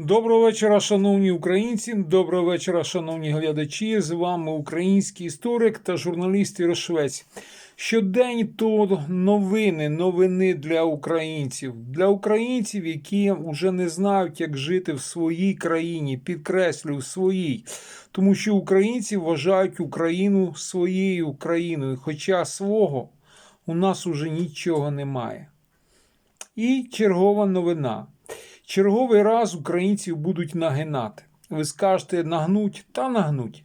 Доброго вечора, шановні українці. Доброго вечора, шановні глядачі. З вами український історик та журналіст Ірошвець. Щодень то новини, новини для українців, для українців, які вже не знають, як жити в своїй країні, підкреслюю, своїй, тому що українці вважають Україну своєю країною, хоча свого у нас уже нічого немає. І чергова новина. Черговий раз українців будуть нагинати. Ви скажете, нагнуть та нагнуть.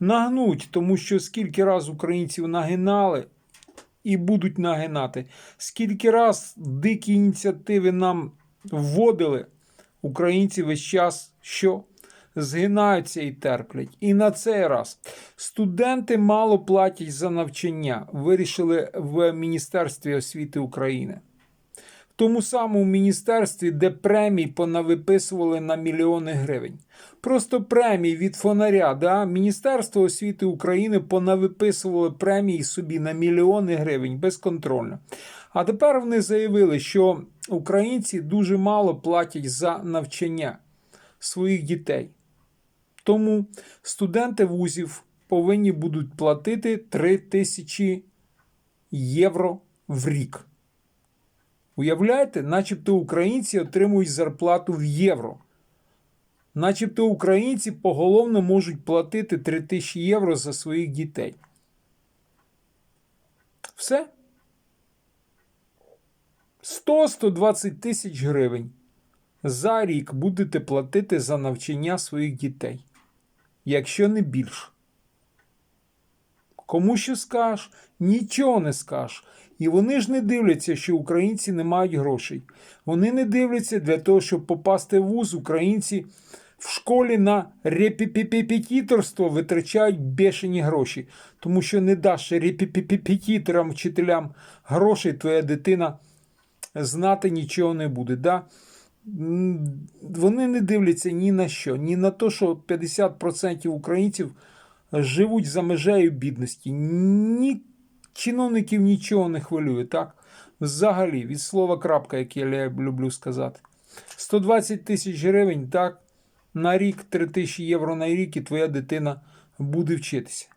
Нагнуть, тому що скільки раз українців нагинали і будуть нагинати, скільки раз дикі ініціативи нам вводили, українці весь час що? Згинаються і терплять. І на цей раз студенти мало платять за навчання, вирішили в Міністерстві освіти України тому самому міністерстві, де премій понавиписували на мільйони гривень. Просто премії від фонаря. Да? Міністерство освіти України понавиписувало премії собі на мільйони гривень безконтрольно. А тепер вони заявили, що українці дуже мало платять за навчання своїх дітей. Тому студенти вузів повинні будуть платити 3 тисячі євро в рік. Уявляєте, начебто українці отримують зарплату в євро. Начебто українці поголовно можуть платити 3 тисячі євро за своїх дітей. Все. 100-120 тисяч гривень за рік будете платити за навчання своїх дітей. Якщо не більше. Кому що скажеш, нічого не скажеш. І вони ж не дивляться, що українці не мають грошей. Вони не дивляться для того, щоб попасти в вуз, українці в школі на репетиторство витрачають бешені гроші. Тому що не даш репетиторам, вчителям грошей, твоя дитина знати нічого не буде. Да? Вони не дивляться ні на що, ні на те, що 50% українців живуть за межею бідності. Ні чиновників нічого не хвилює, так? Взагалі, від слова крапка, яке я люблю сказати. 120 тисяч гривень, так, на рік 3 тисячі євро на рік, і твоя дитина буде вчитися.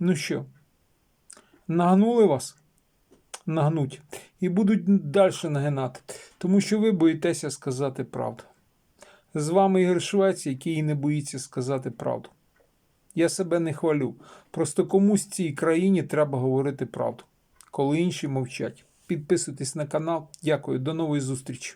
Ну що, нагнули вас? Нагнуть. І будуть далі нагинати, тому що ви боїтеся сказати правду. З вами Ігор Швець, який не боїться сказати правду. Я себе не хвалю. Просто комусь в цій країні треба говорити правду, коли інші мовчать. Підписуйтесь на канал. Дякую, до нової зустрічі.